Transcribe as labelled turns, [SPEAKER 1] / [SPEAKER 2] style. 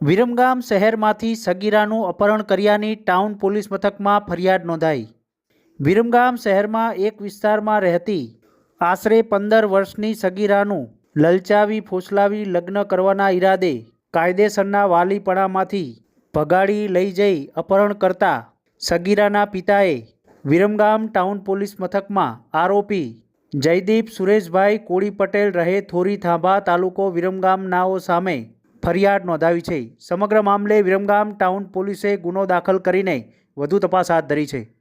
[SPEAKER 1] વિરમગામ શહેરમાંથી સગીરાનું અપહરણ કર્યાની town police મથકમાં ફરિયાદ નોંધાઈ. વિરમગામ શહેરમાં એક વિસ્તારમાં રહેતી આશરે પંદર વર્ષની સગીરાનું લલચાવી ફોસલાવી લગ્ન કરવાના ઈરાદે કાયદેસરના વાલીપણામાંથી ભગાડી લઈ જઈ અપહરણ કરતા સગીરાના પિતાએ વિરમગામ ટાઉન પોલીસ મથકમાં આરોપી જયદીપ સુરેશભાઈ કોળી પટેલ રહે થોરી થાંભા તાલુકો વિરમગામ નાઓ સામે ફરિયાદ નોંધાવી છે. સમગ્ર મામલે વિરમગામ ટાઉન પોલીસે ગુનો દાખલ કરીને વધુ તપાસ હાથ ધરી છે.